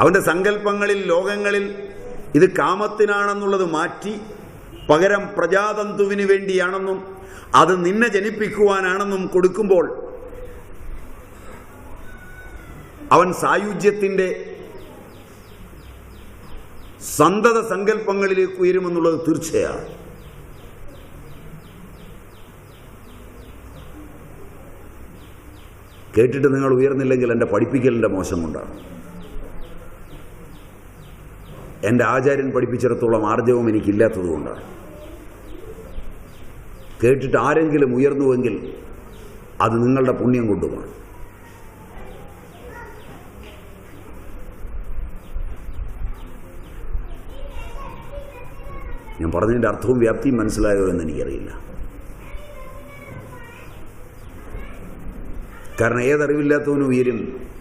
അവന്റെ സങ്കല്പങ്ങളിൽ ലോകങ്ങളിൽ ഇത് കാമത്തിനാണെന്നുള്ളത് മാറ്റി പകരം പ്രജാതന്തുവിന് വേണ്ടിയാണെന്നും അത് നിന്നെ ജനിപ്പിക്കുവാനാണെന്നും കൊടുക്കുമ്പോൾ അവൻ സായുജ്യത്തിന്റെ സന്തത സങ്കല്പങ്ങളിലേക്ക് ഉയരുമെന്നുള്ളത് തീർച്ചയാണ്. കേട്ടിട്ട് നിങ്ങൾ ഉയർന്നില്ലെങ്കിൽ എന്റെ പഠിപ്പിക്കലിന്റെ മോശം കൊണ്ടാണ്. എന്റെ ആചാര്യൻ പഠിപ്പിച്ചിടത്തോളം ആർജവം എനിക്കില്ലാത്തത് കൊണ്ടാണ്. കേട്ടിട്ട് ആരെങ്കിലും ഉയർന്നുവെങ്കിൽ അത് നിങ്ങളുടെ പുണ്യം കൊണ്ടുമാണ്. ഞാൻ പറഞ്ഞതിന്റെ അർത്ഥവും വ്യാപ്തിയും മനസ്സിലായോ എന്ന് എനിക്കറിയില്ല. കാരണം ഏതറിവില്ലാത്തവനും ഉയരും.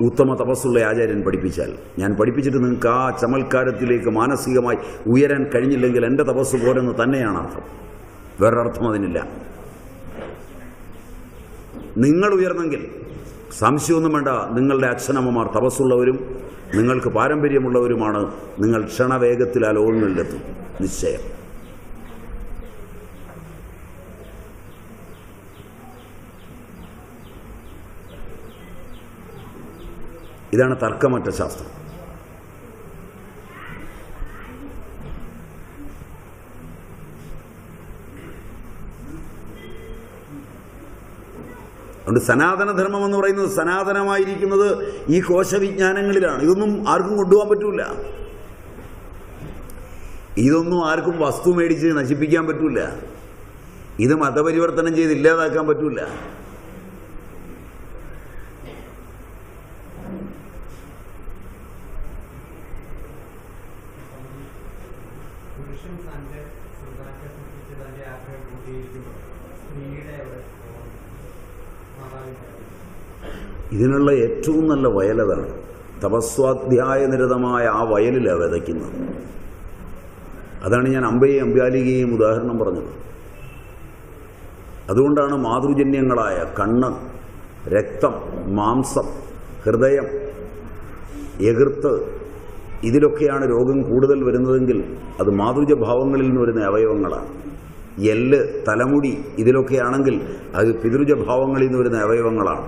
ഉത്തമ തപസ്സുള്ള ആചാര്യൻ പഠിപ്പിച്ചാൽ. ഞാൻ പഠിപ്പിച്ചിട്ട് നിങ്ങൾക്ക് ആ ചമൽക്കാരത്തിലേക്ക് മാനസികമായി ഉയരാൻ കഴിഞ്ഞില്ലെങ്കിൽ എന്റെ തപസ് പോരെന്ന് തന്നെയാണ് അർത്ഥം. വേറൊരർത്ഥം അതിനില്ല. നിങ്ങൾ ഉയർന്നെങ്കിൽ സംശയമൊന്നും വേണ്ട നിങ്ങളുടെ അച്ഛനമ്മമാർ തപസ്സുള്ളവരും നിങ്ങൾക്ക് പാരമ്പര്യമുള്ളവരുമാണ് നിങ്ങൾ ക്ഷണവേഗത്തിൽ ആ ലോകങ്ങളിലെത്തും നിശ്ചയം. ഇതാണ് തർക്കമറ്റ ശാസ്ത്രം. അതുകൊണ്ട് സനാതനധർമ്മം എന്ന് പറയുന്നത് സനാതനമായിരിക്കുന്നത് ഈ കോശവിജ്ഞാനങ്ങളിലാണ്. ഇതൊന്നും ആർക്കും കൊണ്ടുപോകാൻ പറ്റൂല. ഇതൊന്നും ആർക്കും വസ്തു മേടിച്ച് നശിപ്പിക്കാൻ പറ്റൂല. ഇത് മതപരിവർത്തനം ചെയ്ത് ഇല്ലാതാക്കാൻ പറ്റൂല. പുരുഷൻ തന്റെ സന്താനത്തെ സൃഷ്ടിച്ച് തന്റെ ആഗ്രഹം പൂർത്തീകരിക്കുമ്പോൾ സ്ത്രീയുടെ അവിടെ ഇതിനുള്ള ഏറ്റവും നല്ല വയലതാണ് തപസ്വാധ്യായ നിരതമായ ആ വയലിലാണ് വിതയ്ക്കുന്നത്. അതാണ് ഞാൻ അമ്പയെ അമ്പ്യാലികയും ഉദാഹരണം പറഞ്ഞത്. അതുകൊണ്ടാണ് മാതൃജന്യങ്ങളായ കണ്ണ് രക്തം മാംസം ഹൃദയം എകിർത്ത് ഇതിലൊക്കെയാണ് രോഗം കൂടുതൽ വരുന്നതെങ്കിൽ അത് മാതൃജ ഭാവങ്ങളിൽ നിന്ന് വരുന്ന അവയവങ്ങളാണ്. എല്ല് തലമുടി ഇതിലൊക്കെയാണെങ്കിൽ അത് പിതൃജ ഭാവങ്ങളിൽ നിന്ന് വരുന്ന അവയവങ്ങളാണ്.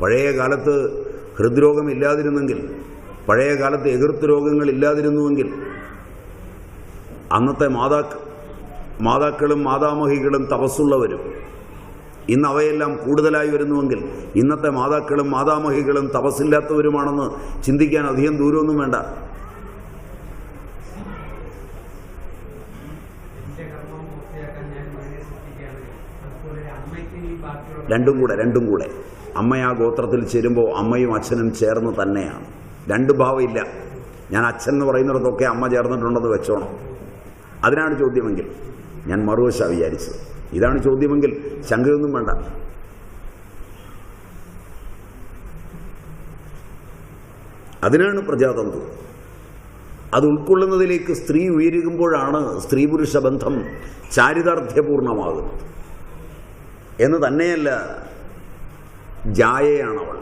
പഴയ കാലത്ത് ഹൃദ്രോഗം ഇല്ലാതിരുന്നെങ്കിൽ പഴയ കാലത്ത് എതിർത്ത് രോഗങ്ങൾ ഇല്ലാതിരുന്നുവെങ്കിൽ അന്നത്തെ മാതാക്ക മാതാക്കളും മാതാമഹികളും തപസ്സുള്ളവരും ഇന്ന് അവയെല്ലാം കൂടുതലായി വരുന്നുവെങ്കിൽ ഇന്നത്തെ മാതാക്കളും മാതാമഹികളും തപസ്സില്ലാത്തവരുമാണെന്ന് ചിന്തിക്കാൻ അധികം ദൂരമൊന്നും വേണ്ട. രണ്ടും കൂടെ രണ്ടും കൂടെ. അമ്മ ആ ഗോത്രത്തിൽ ചേരുമ്പോൾ അമ്മയും അച്ഛനും ചേർന്ന് തന്നെയാണ്. രണ്ട് ഭാവമില്ല. ഞാൻ അച്ഛൻ എന്ന് പറയുന്നിടത്തൊക്കെ അമ്മ ചേർന്നിട്ടുണ്ടെന്ന് വെച്ചോണം. അതിനാണ് ചോദ്യമെങ്കിൽ. ഞാൻ മറുവശ വിചാരിച്ചത്. ഇതാണ് ചോദ്യമെങ്കിൽ ശങ്കയൊന്നും വേണ്ട. അതിനാണ് പ്രജാതന്ത്രം അത് ഉൾക്കൊള്ളുന്നതിലേക്ക് സ്ത്രീ ഉയരുമ്പോഴാണ് സ്ത്രീ പുരുഷ ബന്ധം ചാരിതാർത്ഥ്യപൂർണമാകുന്നത്. എന്ന് തന്നെയല്ല ജായയാണവൾ.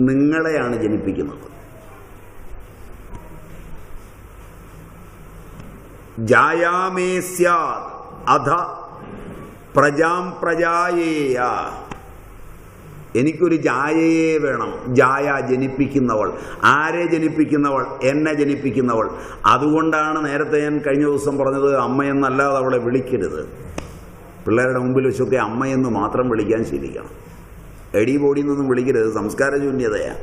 നിങ്ങളെയാണ് ജനിപ്പിക്കുന്നത്. ജായാമേ സ്യാദ് അധ പ്രജാം പ്രജായേയ. എനിക്കൊരു ജായയെ വേണം. ജായ ജനിപ്പിക്കുന്നവൾ. ആരെ ജനിപ്പിക്കുന്നവൾ? എന്നെ ജനിപ്പിക്കുന്നവൾ. അതുകൊണ്ടാണ് നേരത്തെ ഞാൻ കഴിഞ്ഞ ദിവസം പറഞ്ഞത് അമ്മയെന്നല്ലാതെ അവളെ വിളിക്കരുത്. പിള്ളേരുടെ മുമ്പിൽ വെച്ചൊക്കെ അമ്മയെന്ന് മാത്രം വിളിക്കാൻ ശീലിക്കണം. എടി ബോഡിന്നൊന്നും വിളിക്കരുത്. സംസ്കാരശൂന്യതയാ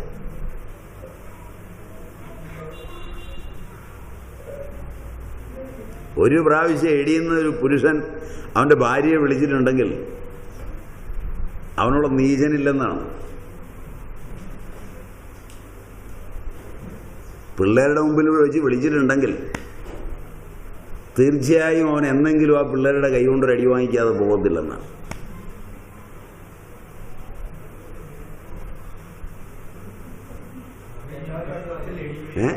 ഒരു പ്രാവശ്യം എടിയുന്ന ഒരു പുരുഷൻ അവന്റെ ഭാര്യയെ വിളിച്ചിട്ടുണ്ടെങ്കിൽ അവനോട് നീചനില്ലെന്നാണ്. പിള്ളേരുടെ മുമ്പിൽ വെച്ച് വിളിച്ചിട്ടുണ്ടെങ്കിൽ തീർച്ചയായും അവൻ എന്തെങ്കിലും ആ പിള്ളേരുടെ കൈ കൊണ്ടൊരു അടി വാങ്ങിക്കാതെ പോകത്തില്ലെന്നാണ് ഏ?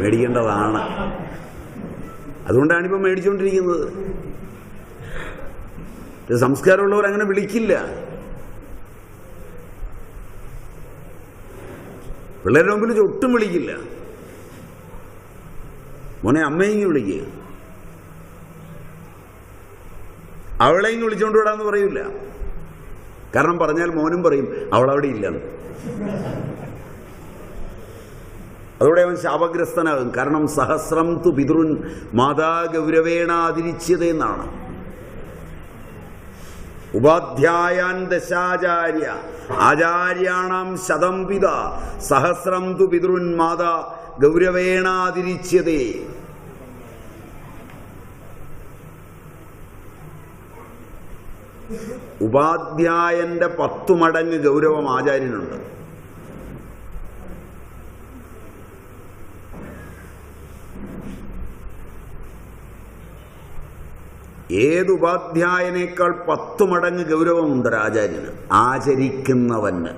മേടിക്കേണ്ടതാണ്. അതുകൊണ്ടാണ് ഇപ്പം മേടിച്ചുകൊണ്ടിരിക്കുന്നത് സംസ്കാരമുള്ളവർ അങ്ങനെ വിളിക്കില്ല. പിള്ളേരുടെ മുമ്പിൽ ഒട്ടും വിളിക്കില്ല. മോനെ അമ്മയെങ്കിൽ വിളിക്കുക അവളെയും വിളിച്ചോണ്ട് വിടാന്ന് പറയൂല. കാരണം പറഞ്ഞാൽ മോനും പറയും അവളവിടെ ഇല്ലെന്ന്. അതോടെ അവൻ ശാപഗ്രസ്തനാകും. കാരണം സഹസ്രം തു പിതൃൻ മാതാ ഗൗരവേണാതിരിച്ചത് എന്നാണ്. ഉപാധ്യായാൻ ദശാചാര്യ ആചാര്യാണാം ശതം പിത സഹസ്രം തു പിതൃൻ മാതാ ഗൗരവേണാതിരിച്ചതേ ഉപാധ്യായന്റെ പത്തു മടങ്ങ് ഗൗരവം ആചാര്യനുണ്ട്. ഏത് ഉപാധ്യായനേക്കാൾ പത്തു മടങ്ങ് ഗൗരവമുണ്ട് രാജാജിന്. ആചരിക്കുന്നവന്.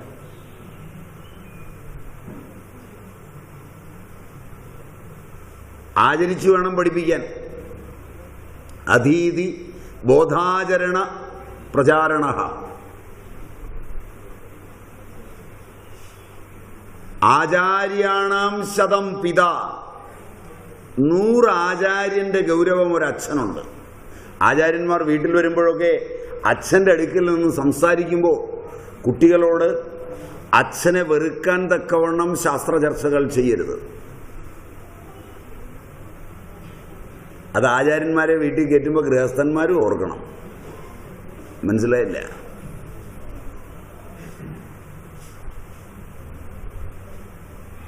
ആചരിച്ചു വേണം പഠിപ്പിക്കാൻ. അധീതി ബോധാചരണ പ്രചാരണ. ആചാര്യാണാം ശതം പിത. നൂറ് ആചാര്യന്റെ ഗൗരവം ഒരു അച്ഛനുണ്ട് ആചാര്യന്മാർ വീട്ടിൽ വരുമ്പോഴൊക്കെ അച്ഛന്റെ അടുക്കിൽ നിന്ന് സംസാരിക്കുമ്പോൾ കുട്ടികളോട് അച്ഛനെ വെറുക്കാൻ തക്കവണ്ണം ശാസ്ത്ര ചർച്ചകൾ ചെയ്യരുത്. അത് ആചാര്യന്മാരെ വീട്ടിൽ കയറ്റുമ്പോൾ ഗൃഹസ്ഥന്മാരും ഓർക്കണം. മനസ്സിലായില്ല?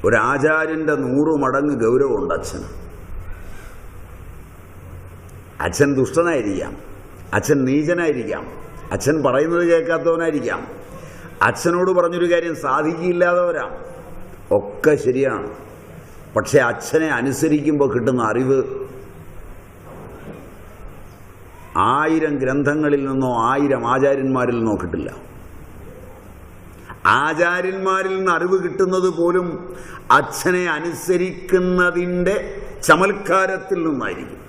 ഒരാചാര്യന്റെ നൂറ് മടങ്ങ് ഗൗരവമുണ്ട് അച്ഛന്. അച്ഛൻ ദുഷ്ടനായിരിക്കാം. അച്ഛൻ നീചനായിരിക്കാം. അച്ഛൻ പറയുന്നത് കേൾക്കാത്തവനായിരിക്കാം. അച്ഛനോട് പറഞ്ഞൊരു കാര്യം സാധിക്കില്ലാത്തവരാം. ഒക്കെ ശരിയാണ്. പക്ഷേ അച്ഛനെ അനുസരിക്കുമ്പോൾ കിട്ടുന്ന അറിവ് ആയിരം ഗ്രന്ഥങ്ങളിൽ നിന്നോ ആയിരം ആചാര്യന്മാരിൽ നിന്നോ കിട്ടില്ല. ആചാര്യന്മാരിൽ നിന്ന് അറിവ് കിട്ടുന്നത് പോലും അച്ഛനെ അനുസരിക്കുന്നതിന്റെ ചമൽക്കാരത്തിൽ നിന്നായിരിക്കും.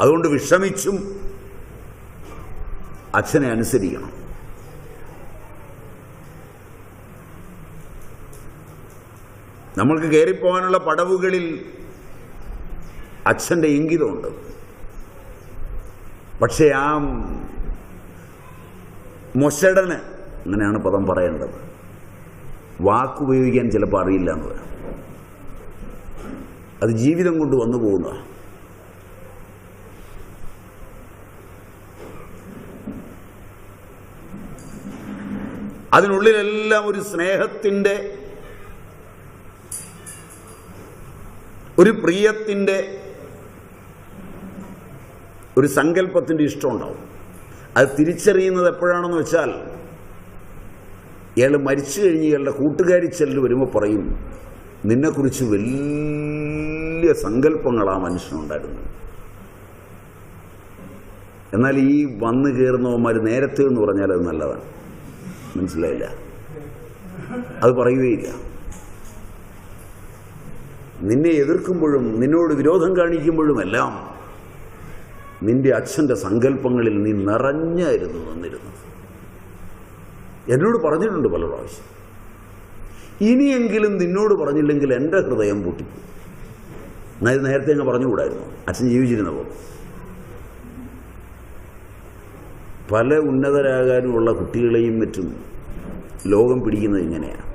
അതുകൊണ്ട് വിഷമിച്ചും അച്ഛനെ അനുസരിക്കണം. നമ്മൾക്ക് കയറിപ്പോകാനുള്ള പടവുകളിൽ അച്ഛന്റെ ഇംഗിതമുണ്ട്. പക്ഷേ ആ മൊശടന് അങ്ങനെയാണ് പദം പറയേണ്ടത്. വാക്കുപയോഗിക്കാൻ ചിലപ്പോൾ അറിയില്ല എന്ന് പറയാം. അത് ജീവിതം കൊണ്ട് വന്നു പോകുന്നതാണ് അതിനുള്ളിലെല്ലാം ഒരു സ്നേഹത്തിന്റെ ഒരു പ്രിയത്തിന്റെ ഒരു സങ്കല്പത്തിന്റെ ഇഷ്ടം ഉണ്ടാവും അത് തിരിച്ചറിയുന്നത് എപ്പോഴാണെന്ന് വെച്ചാൽ ഇയാൾ മരിച്ചു കഴിഞ്ഞ് ഇയാളുടെ കൂട്ടുകാരി ചെല്ലു വരുമ്പോൾ പറയും നിന്നെക്കുറിച്ച് വലിയ സങ്കല്പങ്ങളാണ് മനുഷ്യനുണ്ടായിരുന്നത്. മനുഷ്യനുണ്ടായിരുന്നു എന്നാൽ ഈ വന്നു കയറുന്നവന്മാർ നേരത്തെ എന്ന് പറഞ്ഞാൽ അത് നല്ലതാണ്. മനസ്സിലായില്ല. അത് പറയുകയില്ല. നിന്നെ എതിർക്കുമ്പോഴും നിന്നോട് വിരോധം കാണിക്കുമ്പോഴുമെല്ലാം നിന്റെ അച്ഛന്റെ സങ്കല്പങ്ങളിൽ നീ നിറഞ്ഞായിരുന്നു നിന്നിരുന്നു എന്നോട് പറഞ്ഞിട്ടുണ്ട് പല പ്രാവശ്യം. ഇനിയെങ്കിലും നിന്നോട് പറഞ്ഞില്ലെങ്കിൽ എന്റെ ഹൃദയം ഇത് നേരത്തെ അങ്ങ് പറഞ്ഞുകൂടായിരുന്നു. അച്ഛൻ ജീവിച്ചിരുന്നപ്പോൾ. പല ഉന്നതരാകാനുമുള്ള കുട്ടികളെയും മറ്റും ലോകം പിടിക്കുന്നത് ഇങ്ങനെയാണ്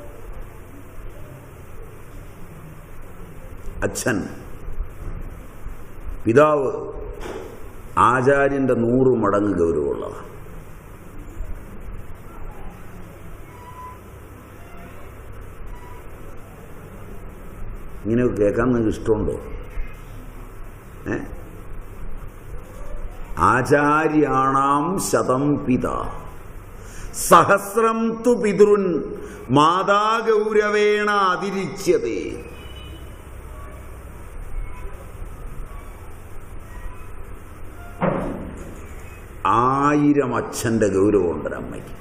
അച്ഛൻ പിതാവ് ആചാര്യന്റെ നൂറ് മടങ്ങ് ഗൗരവമുള്ളതാണ്. ഇങ്ങനെയൊക്കെ കേൾക്കാൻ നിങ്ങൾക്ക് ഇഷ്ടമുണ്ടോ? ഏ? ആചാര്യാണാം ശതം പിത. സഹസ്രം തു പിതൃൻ മാതാഗൗരവേണ അതിരിച്ചത് ആയിരം അച്ഛന്റെ ഗൗരവമുണ്ട് ഒരമ്മയ്ക്ക്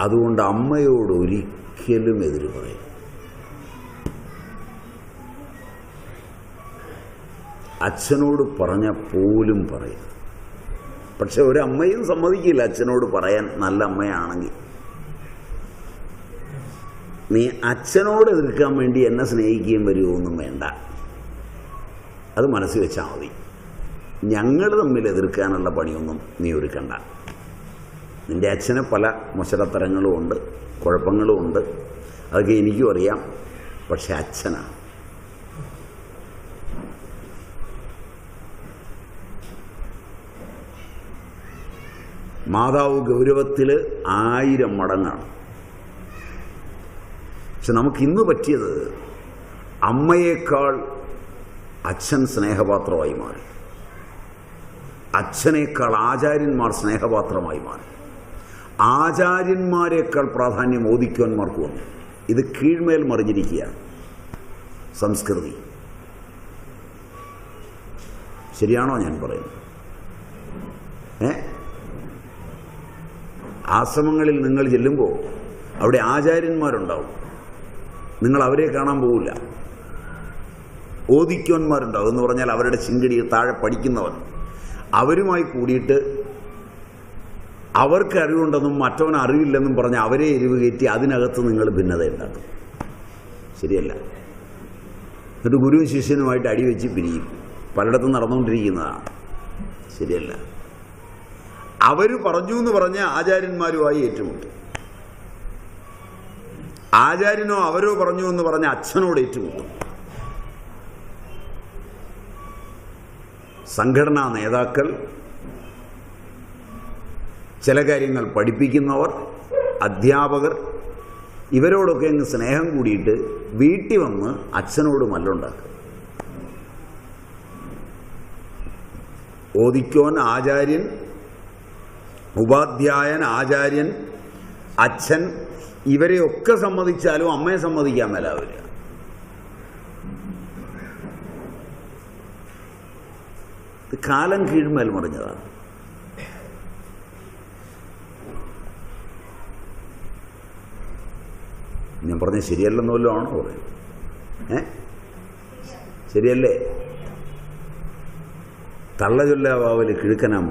അതുകൊണ്ട് അമ്മയോട് ഒരിക്കലും എതിര് പറയും അച്ഛനോട് പറഞ്ഞ പോലും പറയും. പക്ഷെ ഒരമ്മയും സമ്മതിക്കില്ല അച്ഛനോട് പറയാൻ നല്ല അമ്മയാണെങ്കിൽ. നീ അച്ഛനോട് എതിർക്കാൻ വേണ്ടി എന്നെ സ്നേഹിക്കുകയും വരുമോന്നും വേണ്ട. അത് മനസ്സിൽ വെച്ചാൽ മതി. ഞങ്ങൾ തമ്മിൽ എതിർക്കാനുള്ള പണിയൊന്നും നീ ഒരുക്കണ്ട. നിന്റെ അച്ഛന് പല മുശലത്തരങ്ങളും ഉണ്ട് കുഴപ്പങ്ങളും ഉണ്ട്. അതൊക്കെ എനിക്കും അറിയാം. പക്ഷെ അച്ഛനാണ് മാതാവ് ഗൗരവത്തിൽ ആയിരം മടങ്ങാണ്. പക്ഷെ നമുക്കിന്ന് പറ്റിയത് അമ്മയേക്കാൾ അച്ഛൻ സ്നേഹപാത്രമായി മാറി. അച്ഛനേക്കാൾ ആചാര്യന്മാർ സ്നേഹപാത്രമായി മാറി. ആചാര്യന്മാരെക്കാൾ പ്രാധാന്യം ഓദിക്കുവാന്മാർക്ക് വന്നു. ഇത് കീഴ്മേൽ മറിഞ്ഞിരിക്കുകയാണ് സംസ്കൃതി. ശരിയാണോ ഞാൻ പറയുന്നത്? ഏ? ആശ്രമങ്ങളിൽ നിങ്ങൾ ചെല്ലുമ്പോൾ അവിടെ ആചാര്യന്മാരുണ്ടാവും. നിങ്ങൾ അവരെ കാണാൻ പോവില്ല. ഓദിക്കോന്മാരുണ്ടാവും എന്ന് പറഞ്ഞാൽ അവരുടെ ചിങ്കടിയിൽ താഴെ പഠിക്കുന്നവർ അവരുമായി കൂടിയിട്ട് അവർക്ക് അറിവുണ്ടെന്നും മറ്റവൻ അറിവില്ലെന്നും പറഞ്ഞ് അവരെ എരിവ് കയറ്റി അതിനകത്ത് നിങ്ങൾ ഭിന്നത ഉണ്ടാക്കും. ശരിയല്ല. എന്നിട്ട് ഗുരുവും ശിഷ്യനുമായിട്ട് അടിവെച്ച് പിരിയും. പലയിടത്തും നടന്നുകൊണ്ടിരിക്കുന്നതാണ്. ശരിയല്ല. അവർ പറഞ്ഞു എന്ന് പറഞ്ഞ ആചാര്യന്മാരുമായി ഏറ്റുമുട്ടും. ആചാര്യനോ അവരോ പറഞ്ഞു എന്ന് പറഞ്ഞ അച്ഛനോട് ഏറ്റുമുട്ടും. സംഘടനാ നേതാക്കൾ ചില കാര്യങ്ങൾ പഠിപ്പിക്കുന്നവർ അധ്യാപകർ ഇവരോടൊക്കെ അങ്ങ് സ്നേഹം കൂടിയിട്ട് വീട്ടിൽ വന്ന് അച്ഛനോട് മല്ലുണ്ടാക്കുക. ഓദിക്കോൻ ആചാര്യൻ ഉപാധ്യായൻ ആചാര്യൻ അച്ഛൻ ഇവരെയൊക്കെ സമ്മതിച്ചാലും അമ്മയെ സമ്മതിക്കാൻ മേലാവില്ല ഇത് കാലം കീഴ്മേൽ മറിഞ്ഞതാണ്. ഞാൻ പറഞ്ഞ ശരിയല്ലെന്ന് വല്ലതും ആണോ പറയുന്നത്? ഏ? ശരിയല്ലേ? തള്ളചൊല്ലാവാവൽ കിഴുക്കനാൻ